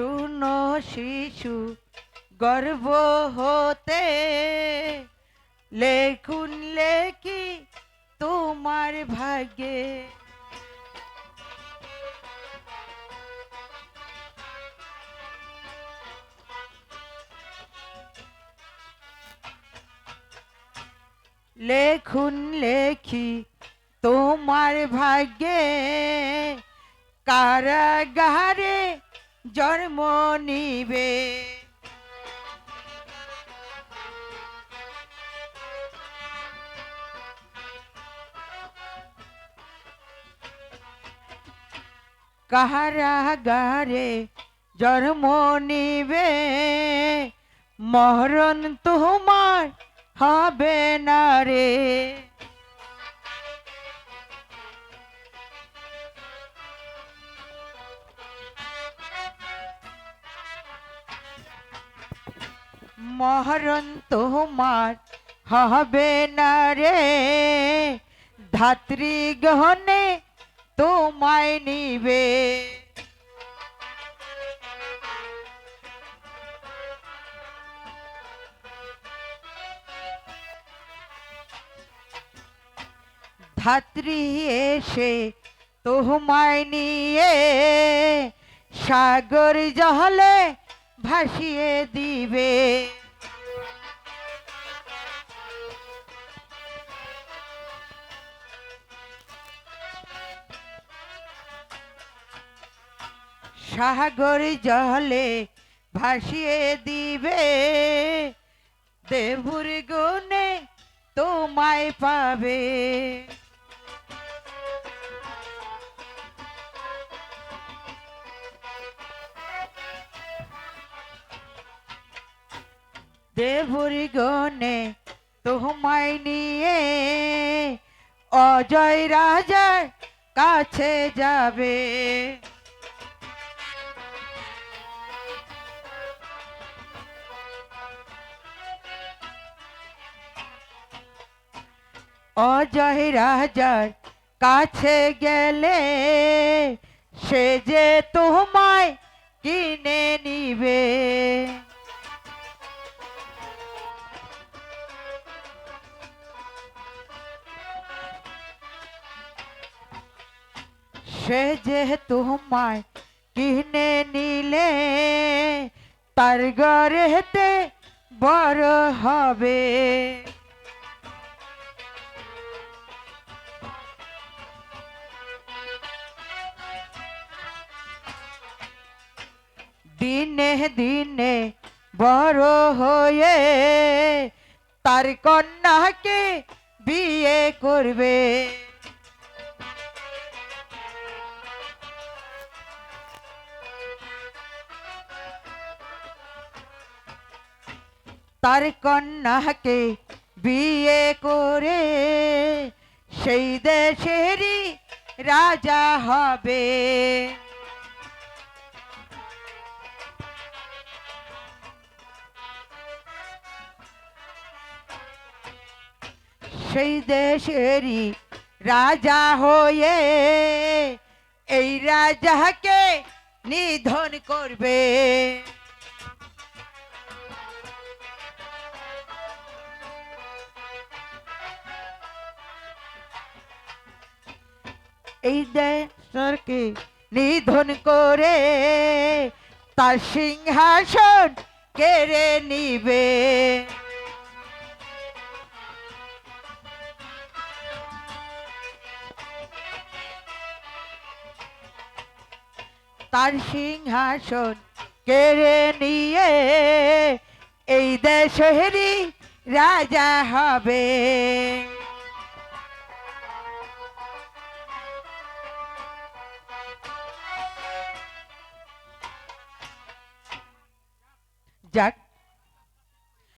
শুনো শিশু গর্ব হতে লেখুন লেখি তোমার ভাগ্যে। লেখুন লেখি তোমার ভাগ্যে কারাগারে জন্ম নিবে। কারাগারে জন্ম নিবে। মরণ তোমার হবে না রে। মরণ তোমার হবে না রে। ধাত্রী গহনে তোমায় নিবে। ধাত্রী এসে তোমায় নিয়ে সাগর জহলে ভাসিয়ে দিবে। সাগর জলে ভাসিয়ে দিবে। দেবুর গুনে তোমায় পাবে। দেবুর গনে তোমায় নিয়ে অজয় রাজার কাছে যাবে। অজয় রাজার কাছে গেলে সে যে তোমায় কিনে নিবে। সে যে তোমায় কিনে নিলে, তার গড়েতে বড় হবে। দিনে দিনে বড় হয়ে তার কন্যাকে বিয়ে করবে। তার কন্যাকে বিয়ে করে সেই দেশেরই রাজা হবে। সেই দেশেরই রাজা হয়ে এই রাজাকে নিধন করবে। এই দেশকে নিধন করে তার সিংহাসন কেড়ে নিবে। তার সিংহাসন কেড়ে নিয়ে এই দেশেরই রাজা হবে। যাক